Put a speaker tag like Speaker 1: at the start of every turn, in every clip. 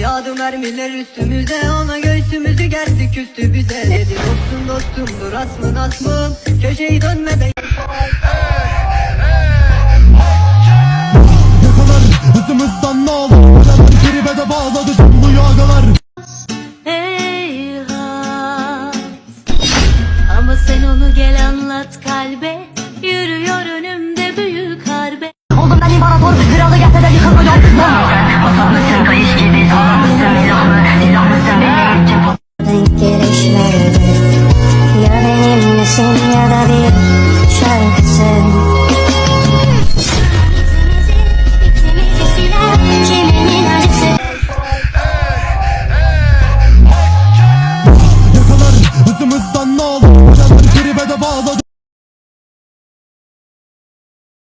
Speaker 1: Yağdı mermiler üstümüze Ona göğsümüzü gerdik üstü bize. Dedi dostum dostumdur asmın asmım Köşeyi dönmeden
Speaker 2: Yakalar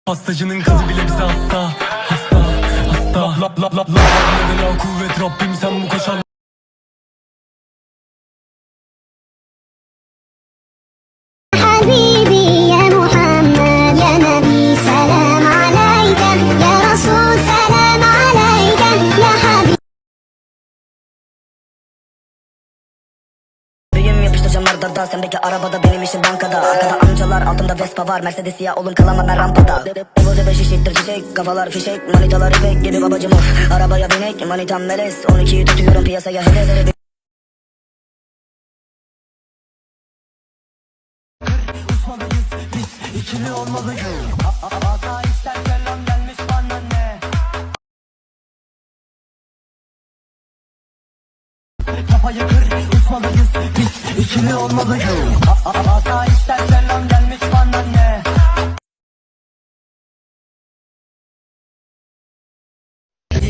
Speaker 3: Pastacının kızı bile bize hasta Hasta hasta. La la la la Neden la kuvvet Rabbim sen bu
Speaker 4: koşar Yapıştıracağım ardarda sendeki arabada Vespa var Mercedes siyah oğlum kalamam ben rampada. Evoze beş işittir çiçek Kafalar fişek Manitalar ipek gibi babacım of. Arabaya binek Manitam melez 12'yi tutuyorum piyasaya heves
Speaker 2: Kafayı kır uçmalıyız Biz ikili olmalıyız. Asa ister selam gelmiş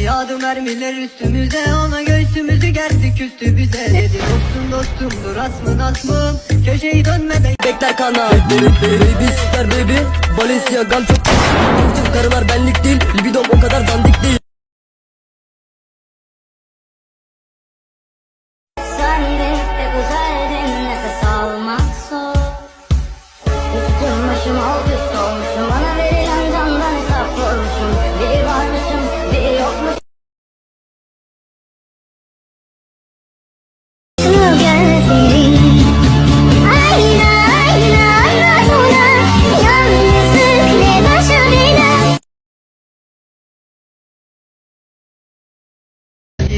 Speaker 1: Yağdı mermiler üstümüze Ona göğsümüzü gerdik üstü bize. Dedi? Dostum dostumdur asmın asmım Köşeyi dönmeden
Speaker 5: Bekler kana Baby süper baby Balenciaga'm çok Bütün karılar benlik değil Libidom o kadar dandik değil.
Speaker 6: Almak zor. Üstüm başım alt üst olmuşum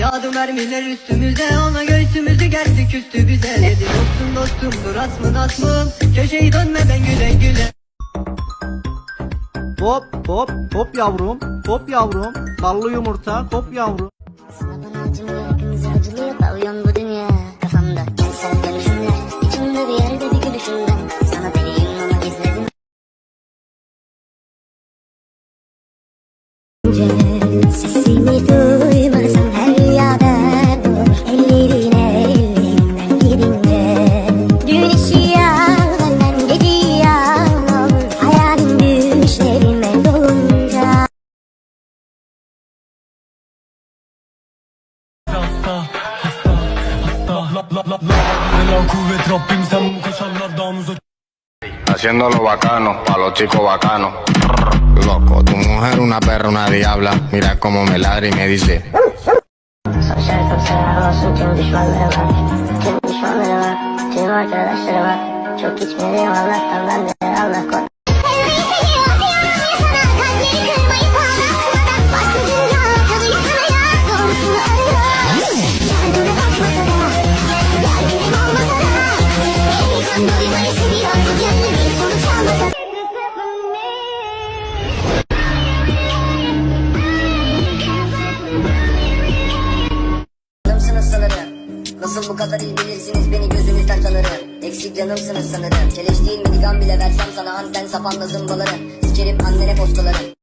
Speaker 1: Yağdı mermiler üstümüze Ona göğsümüzü gerdik üstü bize. Dedi dostum dostumdur asmın asmım Köşeyi dönmeden güle güle.
Speaker 7: Hop hop hop yavrum hop yavrum. Ballı yumurta hop yavrum.
Speaker 6: Sana bana acımıyor hepimize acılıyor pavyon bu dünya. Kafamda kentsel dönüşümler İçimde bir yerde bir gülüşünden Sana deliyim ama gizledim. Sesimi duymasam
Speaker 3: Hasta hasta hasta La la la la Neden la kuvvet Rabbim sen bu koşanlardan uzak
Speaker 8: Haciéndolo bacano, pa' los chicos bacanos. Loco, tu mujer una perra, una diabla. Mira cómo me ladra y me dice.
Speaker 6: Sosyal sosyal olsun tüm düşmanları var Tüm düşmanları var Tüm arkadaşları var Çok içmeliyim Allah'tan ben de Allah korusun
Speaker 4: bu kadar iyi bilirsiniz beni gözünüzden tanırım Eksik canımsınız sanırım. Keleş değil miligram bile versem sana anten sapanda zımbalarım. Sikerim annene postalarım